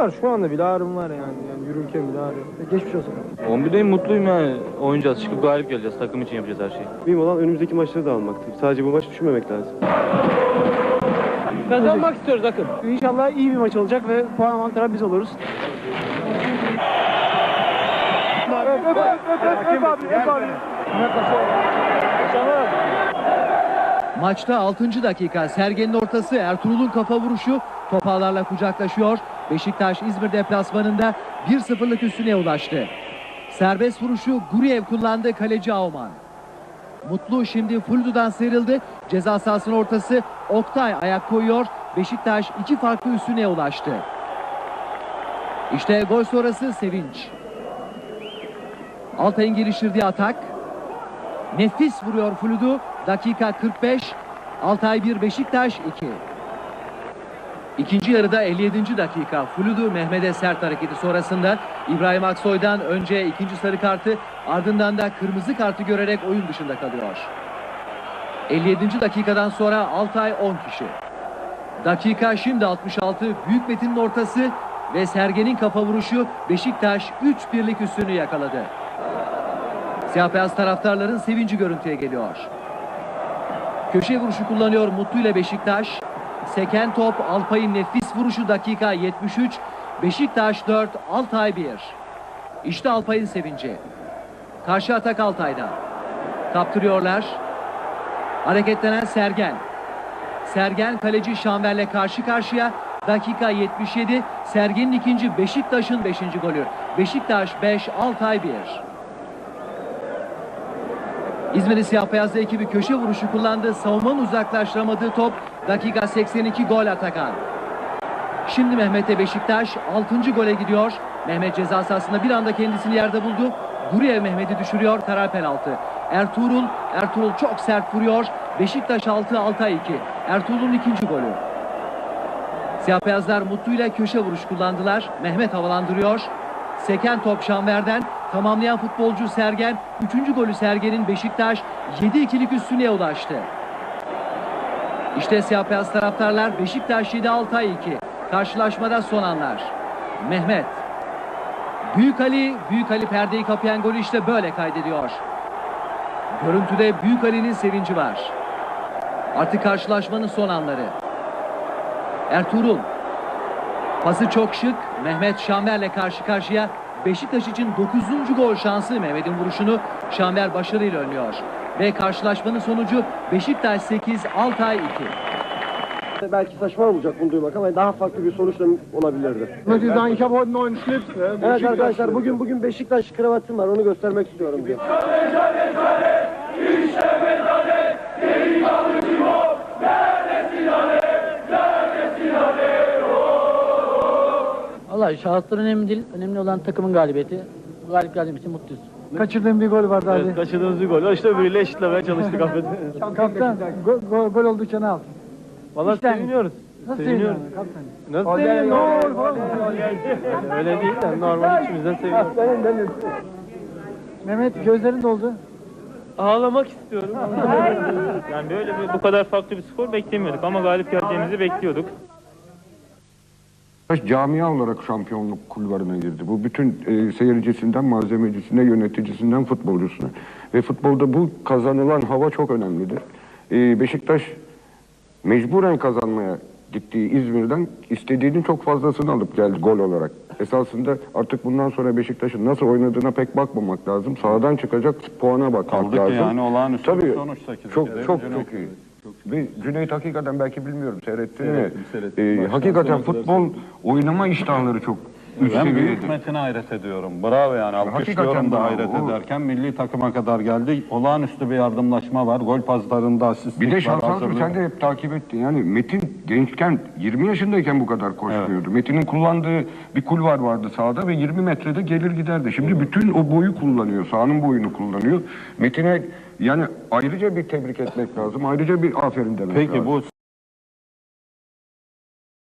var şu anda bile ağrım var yani. yani yürürken bile ağrıyor. Geçmiş olsun. 11'deyim mutluyum yani. Oynayacağız. Çıkıp galip geleceğiz. Takım için yapacağız her şeyi. Mühim olan önümüzdeki maçları da almaktı. Sadece bu maç düşünmemek lazım. Kazanmak istiyoruz akın. İnşallah iyi bir maç olacak ve puan avantajı biz oluruz. Maçta 6. dakika Sergen'in ortası Ertuğrul'un kafa vuruşu topağlarla kucaklaşıyor. Beşiktaş İzmir deplasmanında 1-0'lık üstüne ulaştı. Serbest vuruşu Guriev kullandı kaleci Auman. Mutlu şimdi Fuldu'dan sıyrıldı. Ceza sahasının ortası Oktay ayak koyuyor. Beşiktaş iki farklı üstüne ulaştı. İşte gol sonrası sevinç. Altay'ın geliştirdiği atak. Nefis vuruyor Fludu. Dakika 45. Altay 1 Beşiktaş 2. İkinci yarıda 57. dakika Fludu Mehmet'e sert hareketi sonrasında İbrahim Aksoy'dan önce ikinci sarı kartı ardından da kırmızı kartı görerek oyun dışında kalıyor. 57. dakikadan sonra Altay 10 kişi. Dakika şimdi 66 Büyük Metin'in ortası ve Sergen'in kafa vuruşu Beşiktaş 3-1'lik üstünü yakaladı. Siyah beyaz taraftarların sevinci görüntüye geliyor. Köşe vuruşu kullanıyor Mutlu ile Beşiktaş. Seken top Alpay'ın nefis vuruşu dakika 73. Beşiktaş 4, Altay 1. İşte Alpay'ın sevinci. Karşı atak Altay'da. Kaptırıyorlar. Hareketlenen Sergen. Sergen kaleci Şanver'le karşı karşıya. Dakika 77. Sergen'in ikinci Beşiktaş'ın 5. golü. Beşiktaş 5, Altay 1. İzmir'in siyah beyazlı ekibi köşe vuruşu kullandı. Savunmanın uzaklaştıramadığı top dakika 82 gol Atakan. Şimdi Mehmet'e Beşiktaş 6. gole gidiyor. Mehmet ceza sahasında bir anda kendisini yerde buldu. Guriev Mehmet'i düşürüyor. Karar penaltı. Ertuğrul, Ertuğrul çok sert vuruyor. Beşiktaş 6, Altay 2. Ertuğrul'un ikinci golü. Siyah beyazlar Mutlu ile köşe vuruş kullandılar. Mehmet havalandırıyor. Seken top Şanver'den tamamlayan futbolcu Sergen. Üçüncü golü Sergen'in Beşiktaş 7-2'lik üstüne ulaştı. İşte siyah beyaz taraftarlar Beşiktaş 7 Altay 2. Karşılaşmada son anlar. Mehmet. Büyük Ali, Büyük Ali perdeyi kapayan golü işte böyle kaydediyor. Görüntüde Büyük Ali'nin sevinci var. Artık karşılaşmanın son anları. Ertuğrul. Pası çok şık. Mehmet Şanver'le karşı karşıya. Beşiktaş için 9. gol şansı Mehmet'in vuruşunu Şanver başarıyla önlüyor. Ve karşılaşmanın sonucu Beşiktaş 8, Altay 2. Belki saçma olacak bunu duymak ama daha farklı bir sonuç da olabilirdi. Möchte ich sagen, ich habe heute einen neuen Schlips. Ne? Evet arkadaşlar bugün bugün Beşiktaş kravatım var onu göstermek istiyorum diye. Vallahi şahıslar önemli değil. Önemli olan takımın galibiyeti. Bu galip geldiğimiz için mutluyuz. Kaçırdığım bir gol vardı abi. kaçırdığımız bir gol var. İşte böyle eşitlemeye çalıştık affedin. Kaptan, go, go, gol oldukça ne yaptın? Valla İşte- seviniyoruz. Nasıl Seviniyoruz. sevindin kaptan? Nasıl seviniyoruz? Öyle değil de normal içimizden seviyoruz. Mehmet gözlerin doldu. Ağlamak istiyorum. yani böyle bir, bu kadar farklı bir skor beklemiyorduk ama galip geleceğimizi bekliyorduk. Beşiktaş camia olarak şampiyonluk kulvarına girdi. Bu bütün e, seyircisinden malzemecisine, yöneticisinden futbolcusuna. Ve futbolda bu kazanılan hava çok önemlidir. E, Beşiktaş mecburen kazanmaya gittiği İzmir'den istediğinin çok fazlasını alıp geldi gol olarak. Esasında artık bundan sonra Beşiktaş'ın nasıl oynadığına pek bakmamak lazım. Sağdan çıkacak puana bakmak Kaldı lazım. yani olağanüstü bir Tabii, sonuç sekiz Çok çok çok iyi. Ve Cüneyt hakikaten belki bilmiyorum seyrettin mi? Seyrettim, seyrettim. Ee, Baştan hakikaten sona kadar futbol oynama iştahları çok üst Ben seviyede. büyük Metin'e hayret ediyorum. Bravo yani. Alkışlıyorum da bravo. hayret ederken milli takıma kadar geldi. Olağanüstü bir yardımlaşma var. Gol paslarında asistlik Bir de var. şanslı hazırlık sen de hep takip ettin. Yani Metin gençken 20 yaşındayken bu kadar koşmuyordu. Metin'in kullandığı bir kulvar vardı sahada ve 20 metrede gelir giderdi. Şimdi bütün o boyu kullanıyor. Sahanın boyunu kullanıyor. Metin'e yani ayrıca bir tebrik etmek lazım. Ayrıca bir aferin demek Peki lazım. bu